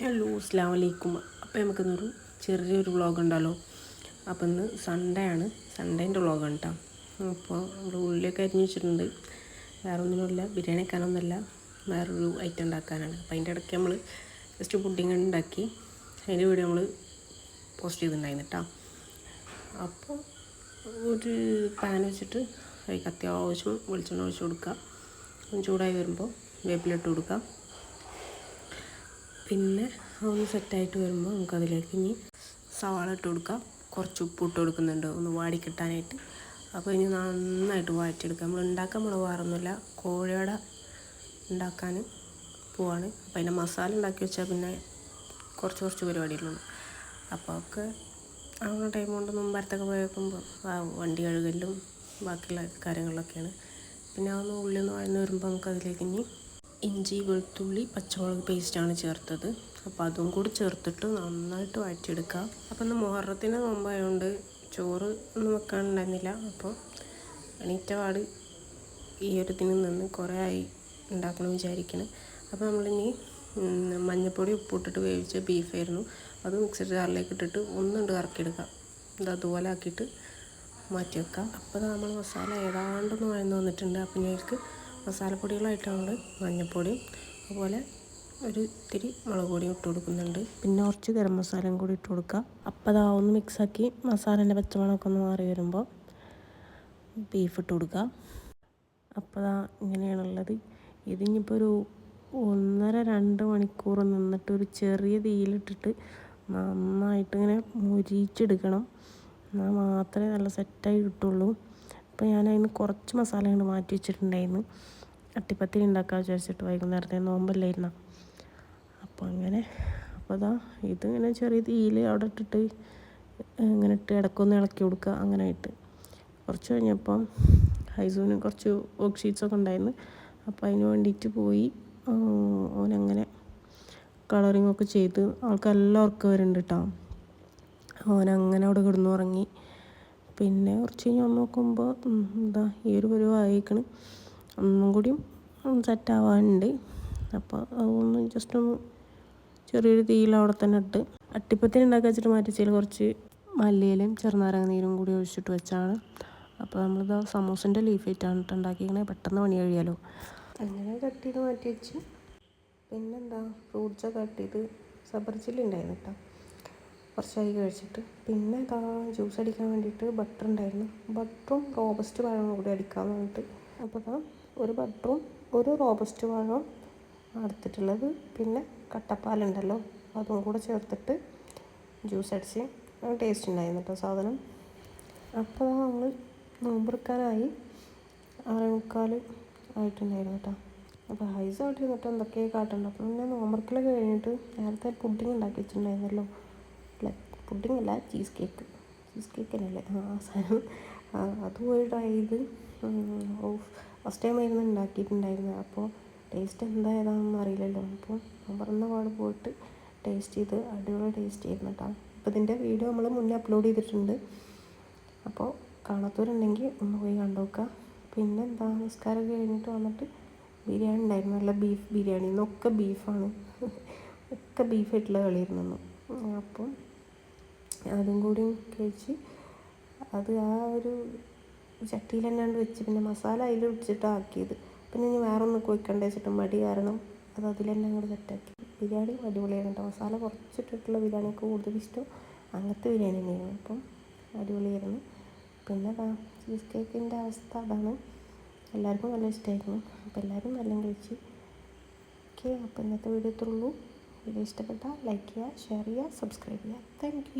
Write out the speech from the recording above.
Hello അസ്ലാം വലൈക്കും അപ്പോൾ നമുക്കിന്നൊരു ചെറിയൊരു വ്ളോഗ് ഉണ്ടല്ലോ. അപ്പോൾ ഇന്ന് സൺഡേ ആണ്. സൺഡേന്റെ വ്ളോഗാണ് കേട്ടോ അപ്പോൾ നമ്മൾ ഉള്ളിയൊക്കെ അരിഞ്ഞ് വെച്ചിട്ടുണ്ട്. വേറെ ഒന്നിനുമില്ല ബിരിയാണി വെക്കാനൊന്നുമല്ല വേറൊരു ഐറ്റം ഉണ്ടാക്കാനാണ്. അപ്പോൾ അതിന്റെ ഇടയ്ക്ക് നമ്മൾ ജസ്റ്റ് പുഡിങ് ഉണ്ടാക്കി. അതിന്റെ വീഡിയോ നമ്മൾ പോസ്റ്റ് ചെയ്തിട്ടുണ്ടായിരുന്നു കേട്ടോ അപ്പോൾ ഒരു പാൻ വെച്ചിട്ട് അതിലേക്ക് അത്യാവശ്യം വെളിച്ചെണ്ണ ഒഴിച്ച് കൊടുക്കുക ചൂടായി വരുമ്പോൾ വേപ്പിലിട്ട് കൊടുക്കാം. പിന്നെ ഒന്ന് സെറ്റായിട്ട് വരുമ്പോൾ നമുക്കതിലേക്ക് ഇനി സവാള ഇട്ട് കൊടുക്കാം. കുറച്ച് ഉപ്പ് ഇട്ട് കൊടുക്കുന്നുണ്ട് ഒന്ന് വാടി കിട്ടാനായിട്ട്. അപ്പോൾ ഇനി നന്നായിട്ട് വാറ്റിയെടുക്കാം നമ്മൾ ഉണ്ടാക്കാൻ നമ്മൾ വേറൊന്നുമില്ല. കോഴിയോട ഉണ്ടാക്കാൻ പോവാണ്. അപ്പോൾ അതിന്റെ മസാല ഉണ്ടാക്കി വെച്ചാൽ പിന്നെ കുറച്ച് കുറച്ച് പരിപാടികളുള്ളൂ. അപ്പോൾ ഒക്കെ അങ്ങനെ ടൈം കൊണ്ട് മുമ്പരത്തൊക്കെ പോയേക്കുമ്പോൾ വണ്ടി കഴുകലും ബാക്കിയുള്ള കാര്യങ്ങളിലൊക്കെയാണ് പിന്നെ അതൊന്ന് ഉള്ളിൽ നിന്ന് വഴന്ന് വരുമ്പോൾ നമുക്കതിലേക്ക് ഇനി ഇഞ്ചി വെളുത്തുള്ളി പച്ചമുളക് പേസ്റ്റാണ് ചേർത്തത്. അപ്പോൾ അതും കൂടി ചേർത്തിട്ട് നന്നായിട്ട് വഴറ്റിയെടുക്കുക അപ്പോൾ ഇന്ന് മുഹറത്തിന് നോമ്പായതുകൊണ്ട് ചോറ് ഒന്നും വെക്കാനുണ്ടായിരുന്നില്ല. അപ്പോൾ എണീറ്റ പാട് ഈ ഒരു ഇതിന് നിന്ന് കുറേ ആയി ഉണ്ടാക്കണം വിചാരിക്കണം. അപ്പോൾ നമ്മളിനി മഞ്ഞൾപ്പൊടി ഉപ്പിട്ടിട്ട് വേവിച്ച ബീഫായിരുന്നു അത് മിക്സർ ജാറിലേക്ക് ഇട്ടിട്ട് ഒന്നുണ്ട് കറക്കിയെടുക്കുക ഇത് അതുപോലെ ആക്കിയിട്ട് മാറ്റി വെക്കാം. അപ്പോൾ നമ്മൾ മസാല ഏതാണ്ടൊന്ന് വഴന്ന് വന്നിട്ടുണ്ട്. അപ്പം ഞങ്ങൾക്ക് മസാലപ്പൊടികളായിട്ടുണ്ട് മഞ്ഞൾപ്പൊടിയും അതുപോലെ ഒരു ഇത്തിരി മുളക് പൊടിയും ഇട്ട് കൊടുക്കുന്നുണ്ട്. പിന്നെ കുറച്ച് ഗരം മസാലയും കൂടി ഇട്ട് കൊടുക്കുക അപ്പോൾ അതാ ഒന്ന് മിക്സാക്കി മസാലേന്റെ പച്ചമണമൊക്കെ ഒന്ന് മാറി വരുമ്പോൾ ബീഫ് ഇട്ട് കൊടുക്കുക അപ്പോൾ അതാ ഇങ്ങനെയാണുള്ളത്. ഇതിനിപ്പോൾ ഒരു ഒന്നര രണ്ട് മണിക്കൂർ നിന്നിട്ട് ഒരു ചെറിയ തീയിലിട്ടിട്ട് നന്നായിട്ട് ഇങ്ങനെ മുരിച്ചെടുക്കണം എന്നാൽ മാത്രമേ നല്ല സെറ്റായി കിട്ടുള്ളൂ. അപ്പോൾ ഞാൻ അതിന് കുറച്ച് മസാല കൊണ്ട് മാറ്റി വെച്ചിട്ടുണ്ടായിരുന്നു. അട്ടിപ്പത്തിരി ഉണ്ടാക്കാൻ വിചാരിച്ചിട്ട് വൈകുന്നേരത്തെ നോമ്പല്ലായിരുന്ന? അപ്പോൾ അങ്ങനെ അപ്പോൾ അതാ ഇതിങ്ങനെ ചെറിയ തീയിൽ അവിടെ ഇട്ടിട്ട് ഇങ്ങനെ ഇട്ട് ഇടക്കൊന്ന് ഇളക്കി കൊടുക്കുക അങ്ങനെ ആയിട്ട് കുറച്ച് കഴിഞ്ഞപ്പം ഹൈസൂന് കുറച്ച് വർക്ക് ഷീറ്റ്സൊക്കെ ഉണ്ടായിരുന്നു. അപ്പോൾ അതിന് വേണ്ടിയിട്ട് പോയി ഓനങ്ങനെ കളറിങ് ഒക്കെ ചെയ്ത് ആൾക്ക് എല്ലാം ഉറക്കം വരുന്നുണ്ട് കേട്ടോ ഓനങ്ങനെ അവിടെ കിടന്നു ഉറങ്ങി പിന്നെ കുറച്ച് കഴിഞ്ഞ് നോക്കുമ്പോൾ എന്താ ഈ ഒരു പരുവായിക്കണ് ഒന്നും കൂടിയും സെറ്റ് ആവാനുണ്ട്. അപ്പോൾ അതൊന്ന് ജസ്റ്റ് ഒന്ന് ചെറിയൊരു തീയിൽ അവിടെ തന്നെ ഇട്ട് അട്ടിപ്പത്തിന് ഉണ്ടാക്കി വെച്ചിട്ട് മാറ്റിച്ചതിൽ കുറച്ച് മല്ലിയിലും ചെറുനാരങ്ങ നീരും കൂടി ഒഴിച്ചിട്ട് വെച്ചാണ്. അപ്പോൾ നമ്മളിത് സമൂസിന്റെ ലീഫ് ആയിട്ടാണ് ഇട്ട് ഉണ്ടാക്കിക്കണേ പെട്ടെന്ന് പണി കഴിയാലോ. അങ്ങനെ കട്ട് ചെയ്ത് മാറ്റി വെച്ച് പിന്നെന്താ ഫ്രൂട്ട്സൊക്കെ കട്ട് ചെയ്ത് സബർ ഉണ്ടായിരുന്നു കേട്ടോ കുറച്ചായി കഴിച്ചിട്ട്. പിന്നെ ഇതാ ജ്യൂസ് അടിക്കാൻ വേണ്ടിയിട്ട് ബട്ടർ ഉണ്ടായിരുന്നു. ബട്ടറും റോബസ്റ്റ് പഴവും കൂടി അടിക്കാൻ വേണ്ടിയിട്ട്. അപ്പോൾ ഇതാ ഒരു ബട്ടറും ഒരു റോബസ്റ്റ് പഴവും എടുത്തിട്ടുള്ളത് പിന്നെ കട്ടപ്പാലുണ്ടല്ലോ അതും കൂടെ ചേർത്തിട്ട് ജ്യൂസ് അടിച്ച്. ടേസ്റ്റ് ഉണ്ടായിരുന്നു കേട്ടോ സാധനം. അപ്പോൾ നമ്മൾ നോമ്പെടുക്കാനായി ആറേ മുക്കാൽ ആയിട്ടുണ്ടായിരുന്നു കേട്ടോ അപ്പോൾ ഹൈസ് അവിടെ ഇരുന്നിട്ട് എന്തൊക്കെയാണ് കാട്ടുണ്ട്. അപ്പോൾ പിന്നെ നോമ്പറക്കലൊക്കെ കഴിഞ്ഞിട്ട് നേരത്തെ പുഡിങ് ഉണ്ടാക്കി വെച്ചിട്ടുണ്ടായിരുന്നല്ലോ. പുഡിങ് അല്ല ചീസ് കേക്ക് ചീസ് കേക്ക് ആ സാധനം. അത് ഒരു ട്രൈ ചെയ്ത് ഫസ്റ്റ് ടൈം ആയിരുന്നു ഉണ്ടാക്കിയിട്ടുണ്ടായിരുന്നത്. അപ്പോൾ ടേസ്റ്റ് എന്താ ഏതാണെന്ന് അറിയില്ലല്ലോ. അപ്പോൾ ഞാൻ പറഞ്ഞ പാട് പോയിട്ട് ടേസ്റ്റ് ചെയ്ത് അടിപൊളി ടേസ്റ്റ് ആയിരുന്നു കേട്ടോ അപ്പോൾ ഇതിന്റെ വീഡിയോ നമ്മൾ മുന്നേ അപ്ലോഡ് ചെയ്തിട്ടുണ്ട്. അപ്പോൾ കാണാത്തവരുണ്ടെങ്കിൽ ഒന്ന് പോയി കണ്ടു നോക്കുക പിന്നെ എന്താ നിസ്കാരം കഴിഞ്ഞിട്ട് വന്നിട്ട് ബിരിയാണി ഉണ്ടായിരുന്നു. നല്ല ബീഫ് ബിരിയാണി. ഇന്നൊക്കെ ബീഫാണ് ഒക്കെ ബീഫായിട്ടുള്ള കളിയായിരുന്നു അപ്പം അതും കൂടി കഴിച്ച് അത് ആ ഒരു ചട്ടിയിൽ തന്നെയാണ്ട് വെച്ച് പിന്നെ മസാല അതിൽ വെച്ചിട്ടാണ് ആക്കിയത് പിന്നെ ഇനി വേറെ ഒന്ന് കൊയ്ക്കണ്ട വെച്ചിട്ട് മടി കാരണം അത് അതിൽ തന്നെ അങ്ങോട്ട് സെറ്റാക്കി ബിരിയാണി അടിപൊളിയാണ് കേട്ടോ മസാല കുറച്ചിട്ടിട്ടുള്ള ബിരിയാണിക്ക് കൂടുതൽ ഇഷ്ടം അങ്ങനത്തെ ബിരിയാണി തന്നെയാണ്. അപ്പം അടിപൊളിയായിരുന്നു. പിന്നെ അതാ ചീസ് കേക്കിന്റെ അവസ്ഥ അതാണ്. എല്ലാവർക്കും നല്ല ഇഷ്ടമായിരുന്നു അപ്പോൾ എല്ലാവരും നല്ല കഴിച്ച്. ഓക്കെ അപ്പോൾ ഇന്നത്തെ വീഡിയോ ഇത്രയുള്ളൂ വീഡിയോ ഇഷ്ടപ്പെട്ടാൽ ലൈക്ക് ചെയ്യുക ഷെയർ ചെയ്യുക സബ്സ്ക്രൈബ് ചെയ്യുക താങ്ക്